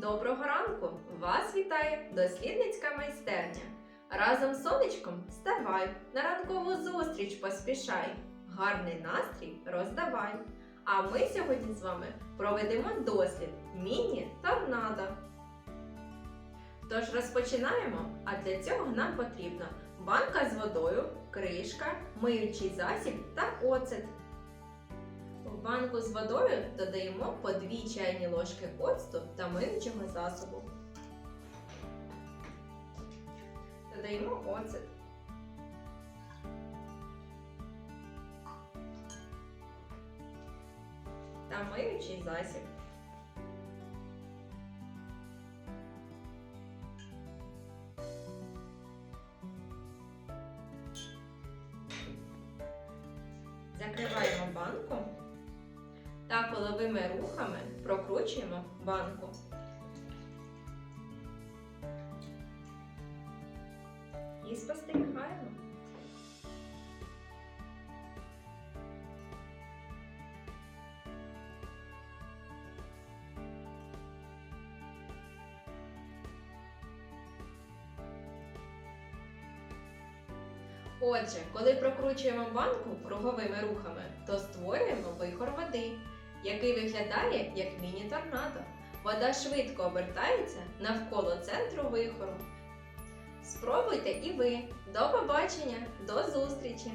Доброго ранку! Вас вітає дослідницька майстерня. Разом з сонечком вставай, на ранкову зустріч поспішай, гарний настрій роздавай. А ми сьогодні з вами проведемо дослід міні-торнадо. Тож розпочинаємо, а для цього нам потрібна банка з водою, кришка, миючий засіб та оцет. В банку з водою додаємо по 2 чайні ложки оцту та миючого засобу. Додаємо оцет. Та миючий засіб. Закриваємо банку та коловими рухами прокручуємо банку. І спостерігаємо. Отже, коли прокручуємо банку круговими рухами, то створюємо вихор води, який виглядає як міні-торнадо. Вода швидко обертається навколо центру вихору. Спробуйте і ви. До побачення, до зустрічі!